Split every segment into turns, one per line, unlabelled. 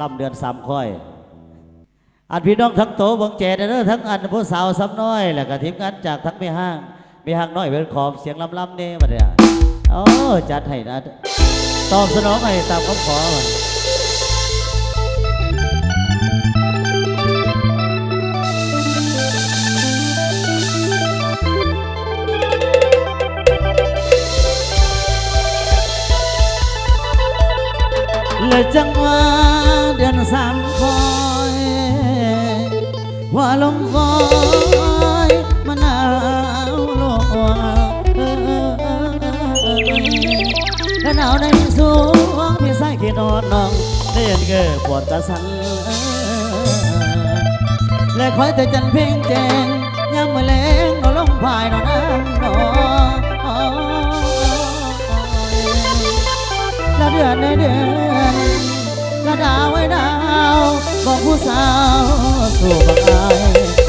ล่ำเดือนสามค่อย อันพี่น้องทั้งโตบังเจเด้อทั้งอันผู้สาวซ้ำน้อยแหล้วก็ทีมงานจากทั้งไมีห้างไมีห้างน้อยเป็นขอบเสียงลำๆนี่มาเนี่ยโอ้จัดให้นะตอบสนองให้ตามคำขอมาและจังหวะ เดือนสามคอย ว่าลมคอยมันหนาวโลกว่าและหนาวในสวงพี่ใส่ขี้นอนน้องได้ยินเกิดปวดกระสันและคอยแต่จันเพ่งแจงยังมาแรงเอาลงพายนอนน้ำนอนละเดือนในเดือน ละดาวไว้ดาว บอกผู้สาวสู่บังอาย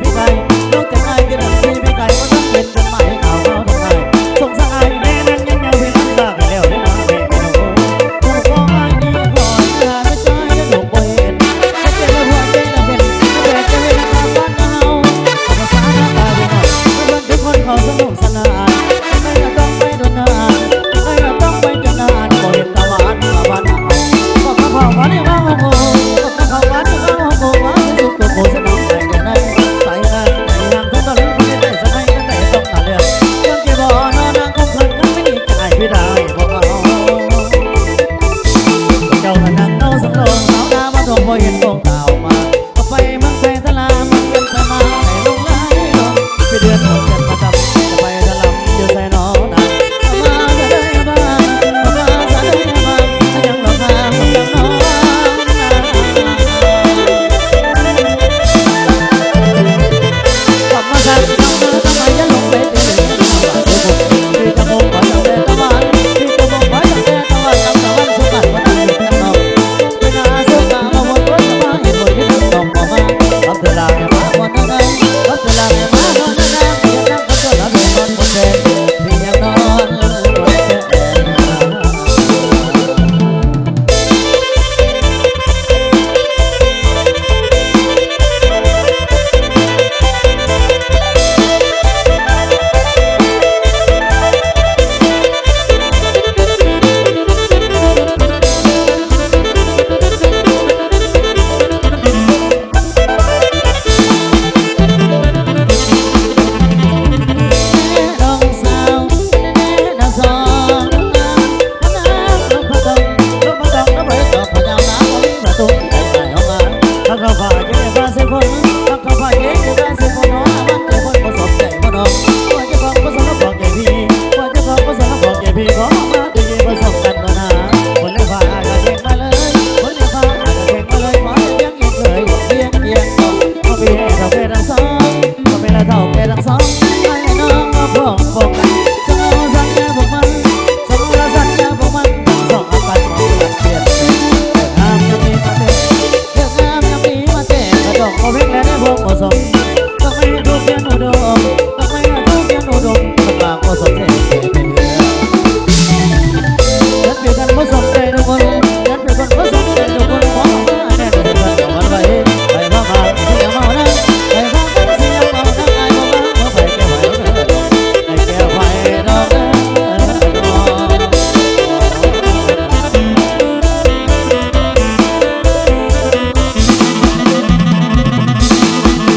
เ